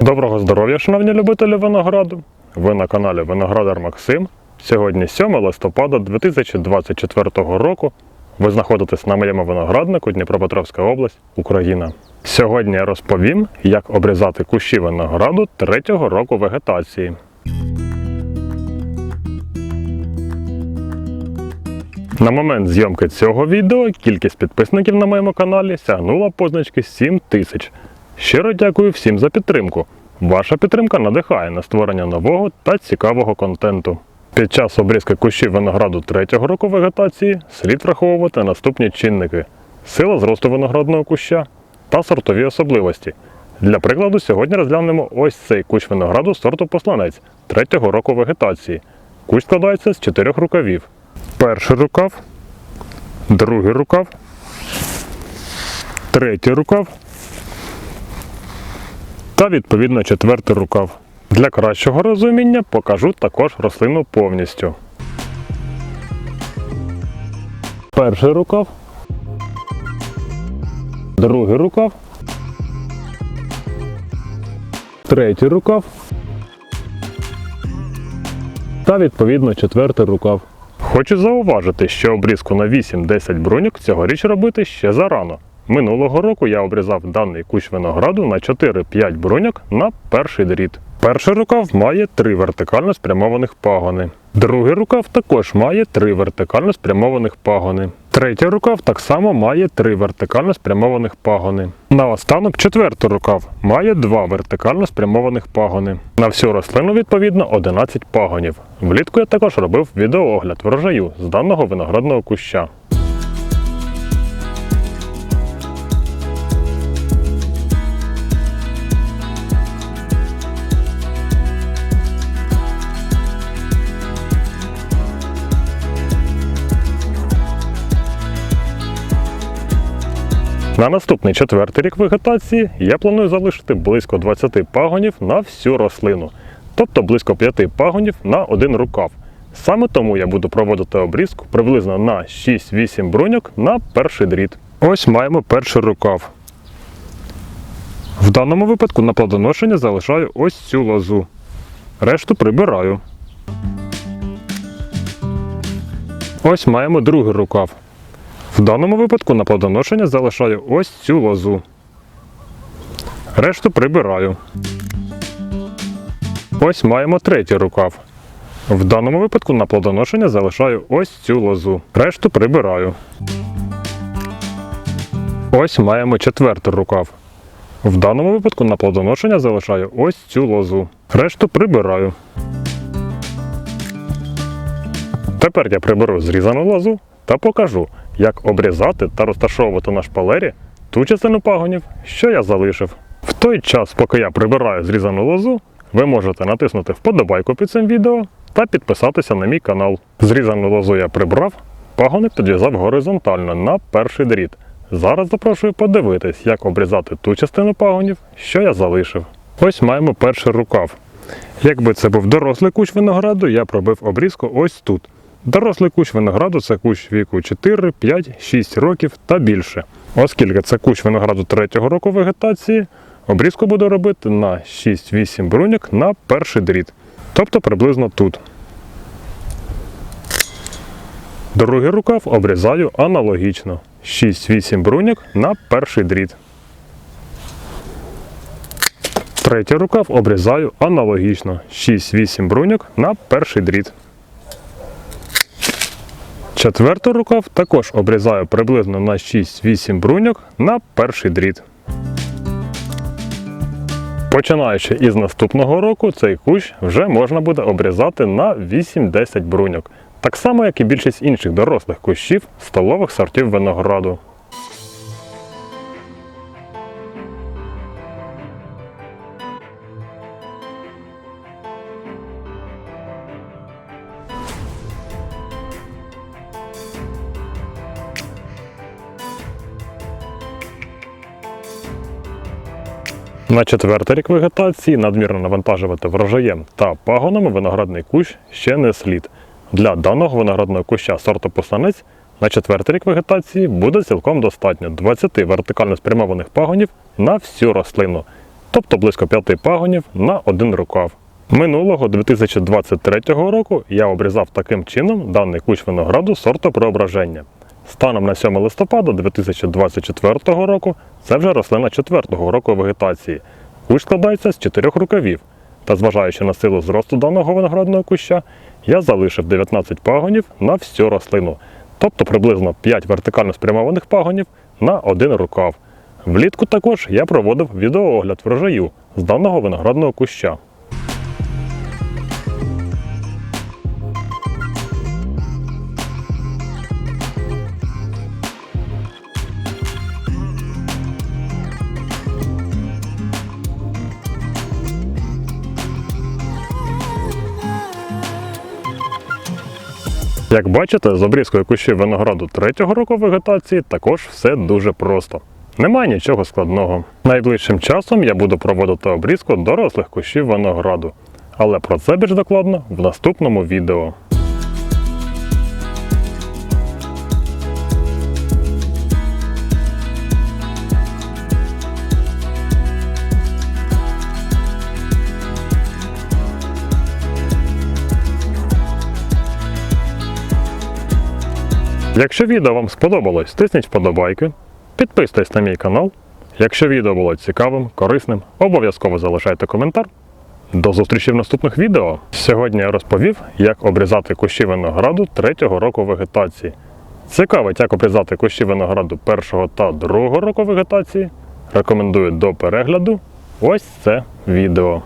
Доброго здоров'я, шановні любителі винограду! Ви на каналі Виноградар Максим. Сьогодні 7 листопада 2024 року. Ви знаходитесь на моєму винограднику Дніпропетровська область, Україна. Сьогодні я розповім, як обрізати кущі винограду третього року вегетації. На момент зйомки цього відео кількість підписників на моєму каналі сягнула позначки 7 тисяч. Щиро дякую всім за підтримку. Ваша підтримка надихає на створення нового та цікавого контенту. Під час обрізки кущів винограду третього року вегетації слід враховувати наступні чинники: сила зросту виноградного куща та сортові особливості. Для прикладу, сьогодні розглянемо ось цей кущ винограду сорту посланець третього року вегетації. Кущ складається з чотирьох рукавів. Перший рукав, другий рукав, третій рукав та відповідно четвертий рукав. Для кращого розуміння покажу також рослину повністю. Перший рукав, другий рукав, третій рукав та відповідно четвертий рукав. Хочу зауважити, що обрізку на 8-10 бруньок цьогоріч робити ще зарано. Минулого року я обрізав даний кущ винограду на 4-5 бруньок на перший дріт. Перший рукав має три вертикально спрямованих пагони. Другий рукав також має три вертикально спрямованих пагони. Третій рукав так само має три вертикально спрямованих пагони. Наостанок четвертий рукав має два вертикально спрямованих пагони. На всю рослину відповідно 11 пагонів. Влітку я також робив відеоогляд врожаю з даного виноградного куща. На наступний четвертий рік вегетації я планую залишити близько 20 пагонів на всю рослину, тобто близько 5 пагонів на один рукав. Саме тому я буду проводити обрізку приблизно на 6-8 бруньок на перший дріт. Ось маємо перший рукав. В даному випадку на плодоношення залишаю ось цю лозу. Решту прибираю. Ось маємо другий рукав. В даному випадку на плодоношення залишаю ось цю лозу. Решту прибираю. Ось маємо третій рукав. В даному випадку на плодоношення залишаю ось цю лозу. Решту прибираю. Ось маємо четвертий рукав. В даному випадку на плодоношення залишаю ось цю лозу. Решту прибираю. Тепер я приберу зрізану лозу та покажу, як обрізати та розташовувати на шпалері ту частину пагонів, що я залишив. В той час, поки я прибираю зрізану лозу, ви можете натиснути вподобайку під цим відео та підписатися на мій канал. Зрізану лозу я прибрав, пагони підв'язав горизонтально на перший дріт. Зараз запрошую подивитись, як обрізати ту частину пагонів, що я залишив. Ось маємо перший рукав. Якби це був дорослий кущ винограду, я пробив обрізку ось тут. Дорослий кущ винограду це кущ віку 4, 5, 6 років та більше. Оскільки це кущ винограду третього року вегетації, обрізку буду робити на 6-8 бруньок на перший дріт. Тобто приблизно тут. Другий рукав обрізаю аналогічно. 6-8 бруньок на перший дріт. Третій рукав обрізаю аналогічно. 6-8 бруньок на перший дріт. Четвертий рукав також обрізаю приблизно на 6-8 бруньок на перший дріт. Починаючи із наступного року, цей кущ вже можна буде обрізати на 8-10 бруньок, так само як і більшість інших дорослих кущів столових сортів винограду. На четвертий рік вегетації надмірно навантажувати врожаєм та пагонами виноградний кущ ще не слід. Для даного виноградного куща сорту посланець на четвертий рік вегетації буде цілком достатньо 20 вертикально спрямованих пагонів на всю рослину. тобто близько 5 пагонів на один рукав. Минулого 2023 року я обрізав таким чином даний кущ винограду сорту преображення. Станом на 7 листопада 2024 року це вже рослина 4 року вегетації. Кущ складається з 4 рукавів. Та зважаючи на силу зросту даного виноградного куща, я залишив 19 пагонів на всю рослину, тобто приблизно 5 вертикально спрямованих пагонів на один рукав. Влітку також я проводив відеоогляд врожаю з даного виноградного куща. Як бачите, з обрізкою кущів винограду третього року вегетації також все дуже просто. Немає нічого складного. Найближчим часом я буду проводити обрізку дорослих кущів винограду. Але про це більш докладно в наступному відео. Якщо відео вам сподобалось, тисніть вподобайки, підписуйтесь на мій канал. Якщо відео було цікавим, корисним, обов'язково залишайте коментар. До зустрічі в наступних відео. Сьогодні я розповів, як обрізати кущі винограду третього року вегетації. Цікавить, як обрізати кущі винограду першого та другого року вегетації. Рекомендую до перегляду ось це відео.